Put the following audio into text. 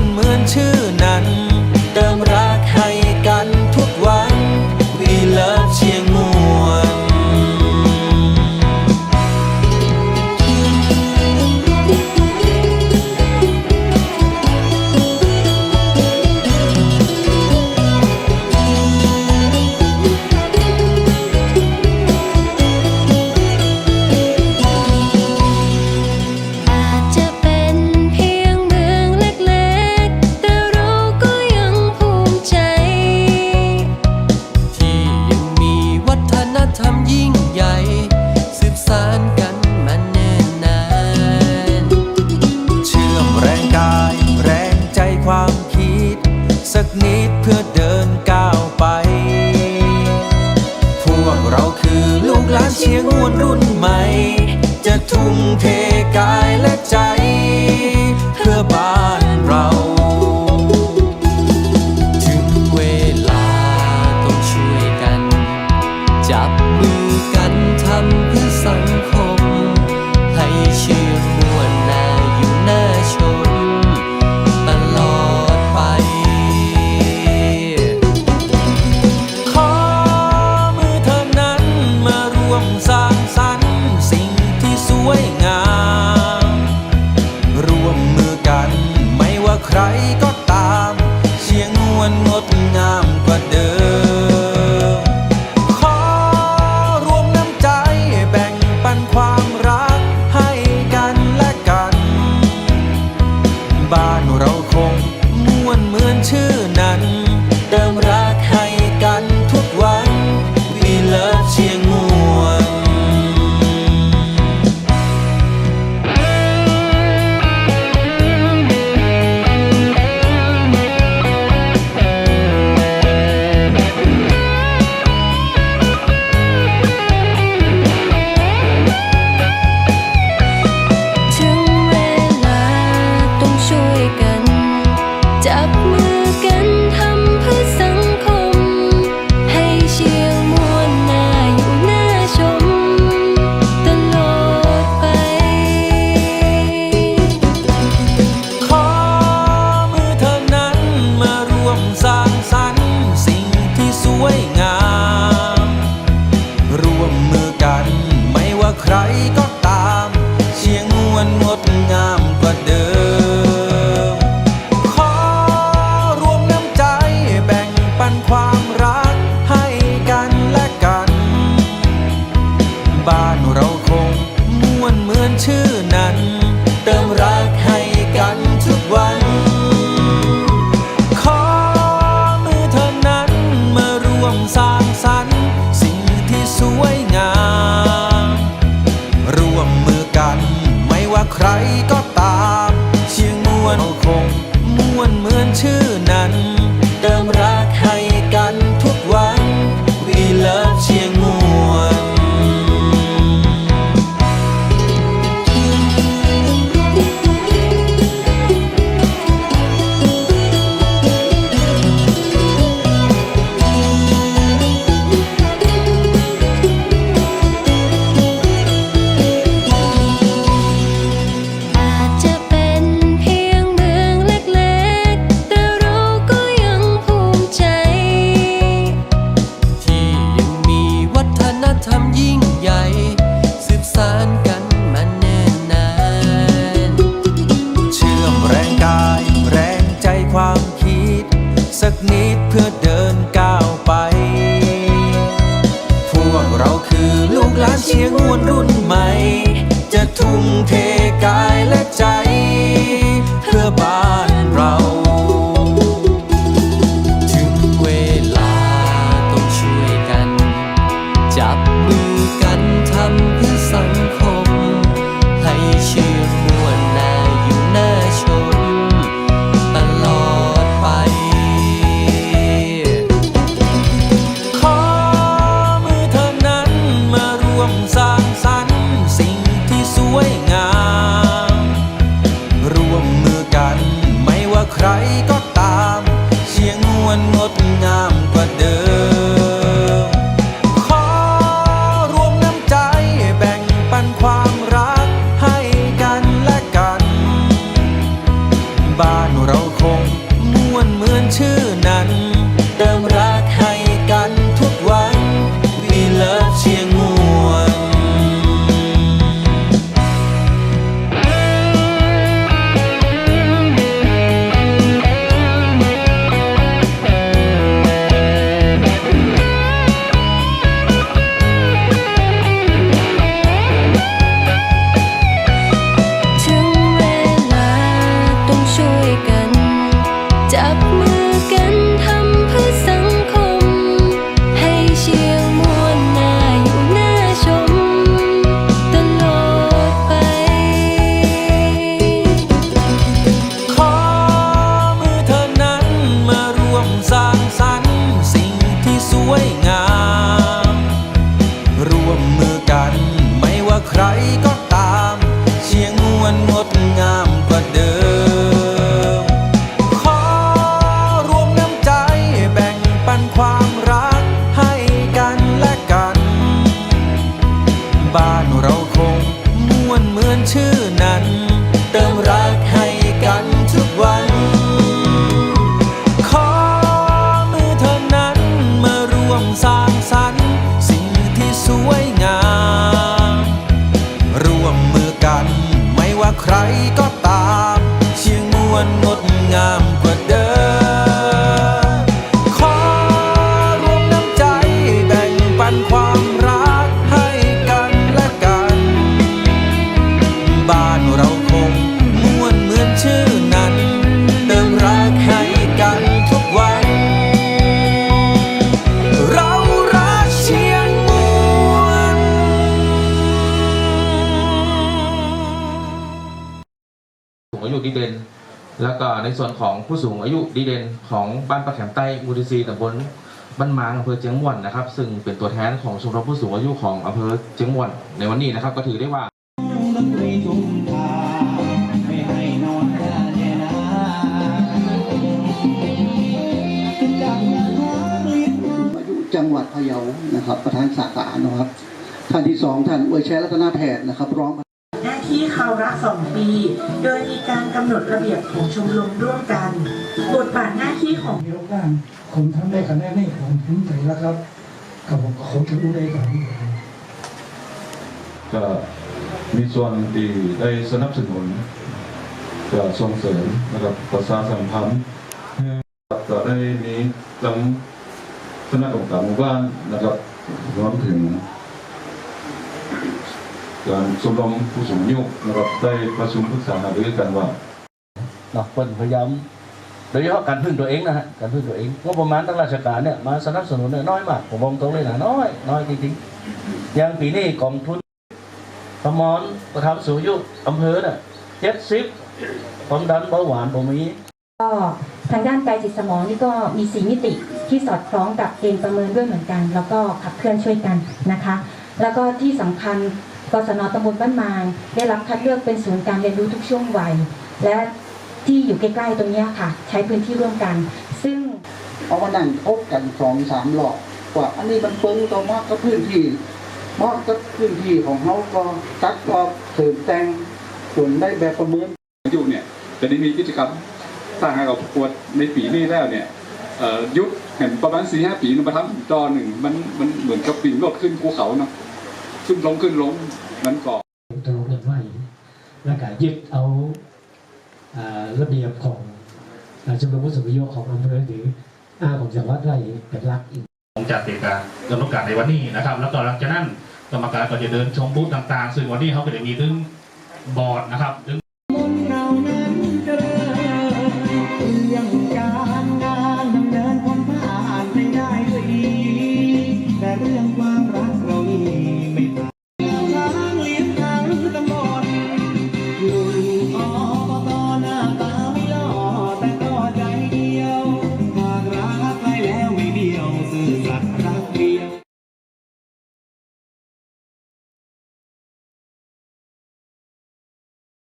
นเหมือนชื่อนั้นักนิดเพื่อเดินก้าวไป พวกเราคือลูกหลานเชียงวนรุ่นใหม่ จะทุ่มเทกายและใจ เพื่อบ้านเรา ถึงเวลาต้องช่วยกัน จับมือกันทำเพื่อสังคม ให้เชื่อ คงม้วนเหมือนชื่อนั้น สักนิดเพื่อ วยงาม ร่วมมือกันไม่ว่าใครก็ตาม เชียงนวลงดงามกว่าเดิม ขอรวมน้ำใจแบ่งปันความรักให้กันและกัน บ้านเราคงม่วนเหมือนชื่อนั้น วยงาม ร่วมมือกันไม่ว่าใครก็ตาม เชียงวนงดงามกว่าเดิม ขอรวมน้ำใจแบ่งปันความรักให้กันและกัน บ้านเราคงม่วนเหมือนชื่อนา ดีเด่น แล้วก็ในส่วนของผู้สูงอายุดีเด่นของบ้านประแขมใต้มูลซีตำบลบ้านมางอำเภอเจียงม่วนนะครับ ซึ่งเป็นตัวแทนของชมรมผู้สูงอายุของอำเภอเจียงม่วนในวันนี้นะครับ ก็ถือได้ว่าอายุจังหวัดพะเยานะครับ ประธานสาขานะครับท่านที่สองท่านอวยแชัยรัตนาแพทย์นะครับร้อง คราวละสองปี โดยมีการกำหนดระเบียบของชมรมร่วมกัน บทบาทหน้าที่ของมีโอกาสผมทำได้คะแนนนี่ผมภูมิใจแล้วครับกับผมก็คงจะรู้ได้ก่อนก็มีส่วนที่ได้สนับสนุนก็ส่งเสริมนะครับประชาสัมพันธ์ก็ได้มีทั้งคณะกรรมการหมู่บ้านนะครับรวมถึง การชมรมผู้สูงอายุนะครับได้ประชุมปรึกษาหารือกันว่าเนาะเพิ่นพยายามโดยเฉพาะการพึ่งตัวเองนะฮะการพึ่งตัวเองงบประมาณทางราชการเนี่ยมาสนับสนุนเนี่ยน้อยมากผมบอกตรงเลยนะน้อยน้อยจริงๆอย่างปีนี้กองทุนประมอนประทับสูงอายุอำเภอเนี่ยเจ็ดสิบความดันเบาหวานผมมีก็ทางด้านกายจิตสมองนี่ก็มีสีมิติที่สอดคล้องกับเกณฑ์ประเมินด้วยเหมือนกัน แล้วก็ขับเคลื่อนช่วยกันนะคะ แล้วก็ที่สำคัญ กศนตำบลบ้านมางได้รับคัดเลือกเป็นศูนย์การเรียนรู้ทุกช่วงวัย และที่อยู่ใกล้ๆตรงนี้ค่ะ ใช้พื้นที่ร่วมกัน ซึ่งเอามานั่งพบกันสองสามรอบว่าอันนี้มันเปิ้งต่อมากกับพื้นที่มากกับพื้นที่ของเขาก็ตัดก็เสริมแต่งส่วนได้แบบประเมินอายุเนี่ยจะได้มีกิจกรรมสร้างให้กับประกวดในปีนี้แล้วเนี่ยยุคเห็นประมาณสี่ห้าปีนมาทำอีกตอหนึ่งมันมันเหมือนกับปีนรถขึ้นภูเขาเนาะ ขึ้นลงขึ้นลงนั้นก่อนตรงกันไว้แล้วก็ยึดเอาอ่าระเบียบของอ่าชมรมผู้สูงอายุของอำเภอหรืออาของจังหวัดไว้เป็นหลักอีกของจากเหตุการณ์กำหนดการในวันนี้นะครับ แล้วก็หลังจากนั้นกรรมการก็จะเดินชมบูธต่างๆ ซึ่งวันนี้เขาก็จะมีถึงบอร์ดนะครับถึง